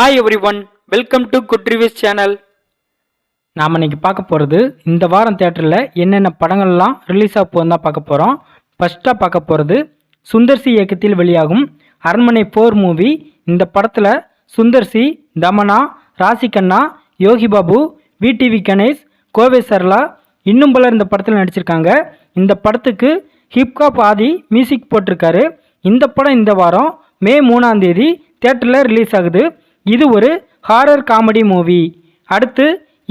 Hi everyone welcome to good reviews channel நாம் இன்னைக்கு பார்க்க போகிறது இந்த வாரம் தேட்டரில் என்னென்ன படங்கள்லாம் ரிலீஸ் ஆக போகுதுன்னு தான் பார்க்க போகிறோம் ஃபஸ்ட்டாக பார்க்க போகிறது சுந்தர்சி இயக்கத்தில் வெளியாகும் அரண்மனை போர் மூவி இந்த படத்தில் சுந்தர்சி தமனா ராசிகண்ணா யோகி பாபு விடிவி கணேஷ் கோவை சர்லா இன்னும் பலர் இந்த படத்தில் நடிச்சிருக்காங்க. இந்த படத்துக்கு ஹிப்காப் ஆதி மியூசிக் போட்டிருக்காரு. இந்த படம் இந்த வாரம் மே மூணாம் தேதி தேட்டரில் ரிலீஸ் ஆகுது. இது ஒரு ஹாரர் காமெடி மூவி அடுத்து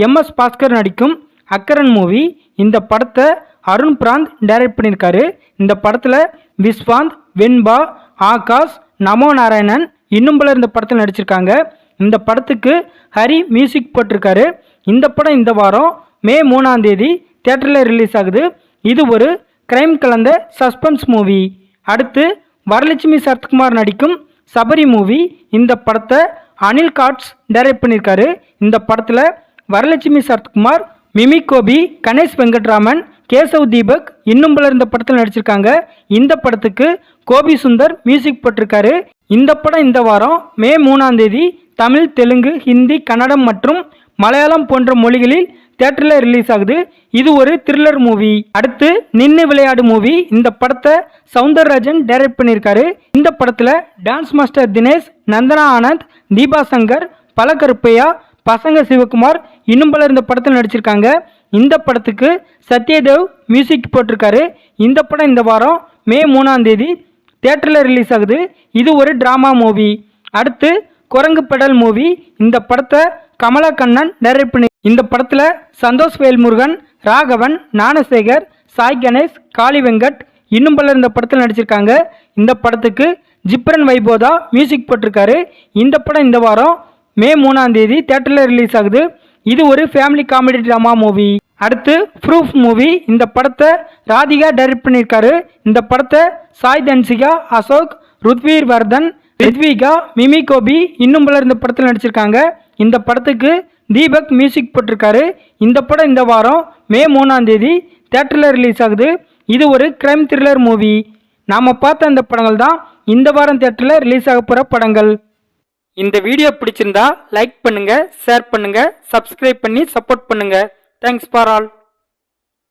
எம்எஸ் பாஸ்கர் நடிக்கும் அக்கரன் மூவி இந்த படத்தை அருண் பிராந்த் டைரக்ட் பண்ணியிருக்காரு. இந்த படத்தில் விஸ்வாந்த் வெண்பா ஆகாஷ் நமோ நாராயணன் இன்னும் பலர் இந்த படத்தில் நடிச்சிருக்காங்க. இந்த படத்துக்கு ஹரி மியூசிக் போட்டிருக்காரு. இந்த படம் இந்த வாரம் மே மூணாம் தேதி தேட்டரில் ரிலீஸ் ஆகுது. இது ஒரு கிரைம் கலந்த சஸ்பென்ஸ் மூவி அடுத்து வரலட்சுமி சரத்குமார் நடிக்கும் சபரி மூவி இந்த படத்தை அனில் காட்ஸ் டைரக்ட் பண்ணியிருக்காரு இந்த படத்தில் வரலட்சுமி சரத்குமார் மிமி கோபி கணேஷ் வெங்கட்ராமன் கேசவ் தீபக் இன்னும் பலர் இந்த படத்தில் நடிச்சிருக்காங்க. இந்த படத்துக்கு கோபி சுந்தர் மியூசிக் போட்டிருக்காரு. இந்த படம் இந்த வாரம் மே மூணாம் தேதி தமிழ் தெலுங்கு ஹிந்தி கன்னடம் மற்றும் மலையாளம் போன்ற மொழிகளில் தேட்டரில் ரிலீஸ் ஆகுது. இது ஒரு த்ரில்லர் மூவி அடுத்து நின்று விளையாடு மூவி இந்த படத்தை சவுந்தரராஜன் டைரக்ட் பண்ணியிருக்காரு. இந்த படத்தில் டான்ஸ் மாஸ்டர் தினேஷ் நந்தனா ஆனந்த் தீபா சங்கர் பலகருப்பையா பசங்க சிவகுமார் இன்னும் பலர் இந்த படத்தில் நடிச்சிருக்காங்க. இந்த படத்துக்கு சத்யதேவ் மியூசிக் போட்டிருக்காரு. இந்த படம் இந்த வாரம் மே மூணாம் தேதி தேட்டரில் ரிலீஸ் ஆகுது. இது ஒரு ட்ராமா மூவி அடுத்து குரங்கு பெடல் மூவி இந்த படத்தை கமலா கண்ணன் பண்ணி இந்த படத்தில் சந்தோஷ் வேல்முருகன் ராகவன் ஞானசேகர் சாய் கணேஷ் காளி வெங்கட் இன்னும் பலர் இந்த படத்தில் நடிச்சிருக்காங்க. இந்த படத்துக்கு ஜிப்ரன் வைபோதா மியூசிக் போட்டிருக்காரு. இந்த படம் இந்த வாரம் மே மூணாம் தேதி தேட்டரில் ரிலீஸ் ஆகுது. இது ஒரு ஃபேமிலி காமெடி ட்ராமா மூவி அடுத்து ப்ரூஃப் மூவி இந்த படத்தை ராதிகா டைரக்ட் பண்ணியிருக்காரு. இந்த படத்தை சாய் தன்சிகா அசோக் ருத்வீர் வர்தன் ரித்விகா மிமி கோபி இன்னும் பலர் இந்த படத்தில் நடிச்சிருக்காங்க. இந்த படத்துக்கு தீபக் மியூசிக் போட்டிருக்காரு. இந்த படம் இந்த வாரம் மே மூணாம் தேதி தேட்டரில் ரிலீஸ் ஆகுது. இது ஒரு கிரைம் த்ரில்லர் மூவி நாம் பார்த்த அந்த படங்கள் தான் இந்த வாரம் தேட்டரில் ரிலீஸ் ஆக போகிற படங்கள். இந்த வீடியோ பிடிச்சிருந்தா லைக் பண்ணுங்கள் ஷேர் பண்ணுங்கள் சப்ஸ்கிரைப் பண்ணி சப்போர்ட் பண்ணுங்கள் தேங்க்ஸ் ஃபார் ஆல்